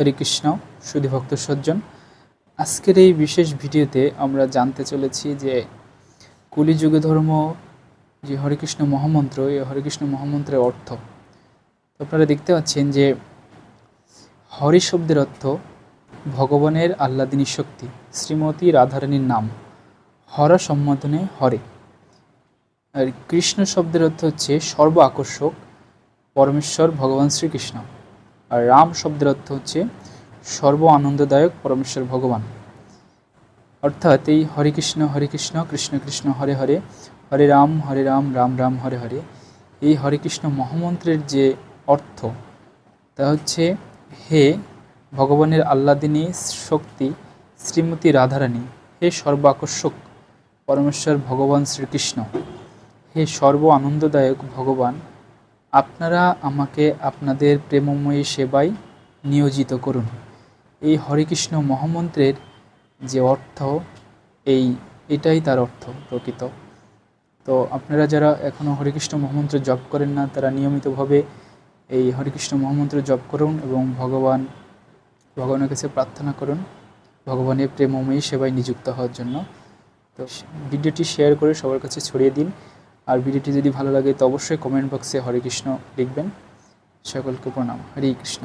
হরে কৃষ্ণ সুধীভক্ত সজ্জন। আজকের এই বিশেষ ভিডিওতে আমরা জানতে চলেছি যে কলিযুগে ধর্ম, যে হরেকৃষ্ণ মহামন্ত্র, এই হরেকৃষ্ণ মহামন্ত্রের অর্থ। আপনারা দেখতে পাচ্ছেন যে হরি শব্দের অর্থ ভগবানের আহ্লাদিনী শক্তি, শ্রীমতী রাধারানীর নাম। হর সম্বোধনে হরে। আর কৃষ্ণ শব্দের অর্থ হচ্ছে সর্ব আকর্ষক, পরমেশ্বর ভগবান শ্রীকৃষ্ণ। আর রাম শব্দের অর্থ হচ্ছে সর্ব আনন্দদায়ক পরমেশ্বর ভগবান। অর্থাৎ এই হরে কৃষ্ণ হরে কৃষ্ণ কৃষ্ণ কৃষ্ণ, হরে হরে হরে রাম হরে রাম রাম রাম, হরে হরে, এই হরে কৃষ্ণ মহামন্ত্রের যে অর্থ, তা হচ্ছে হে ভগবানের আহ্লাদিনী শক্তি শ্রীমতী রাধারানী, হে সর্ব আকর্ষক পরমেশ্বর ভগবান শ্রীকৃষ্ণ, হে সর্ব আনন্দদায়ক ভগবান আপনারা আমাকে আপনাদের প্রেমময়ী সেবায় নিয়োজিত করুন। এই হরেকৃষ্ণ মহামন্ত্রের যে অর্থ, এই, এটাই তার অর্থ প্রকৃত। তো আপনারা যারা এখনও হরেকৃষ্ণ মহামন্ত্র জপ করেন না, তারা নিয়মিতভাবে এই হরেকৃষ্ণ মহামন্ত্র জপ করুন এবং ভগবান, ভগবানের কাছে প্রার্থনা করুন, ভগবানের প্রেমময়ী সেবায় নিযুক্ত হওয়ার জন্য। তো ভিডিওটি শেয়ার করে সবার কাছে ছড়িয়ে দিন। আর ভিডিওটি যদি ভালো লাগে, তো অবশ্যই কমেন্ট বক্সে হরে কৃষ্ণ লিখবেন। সকলকে প্রণাম। হরে কৃষ্ণ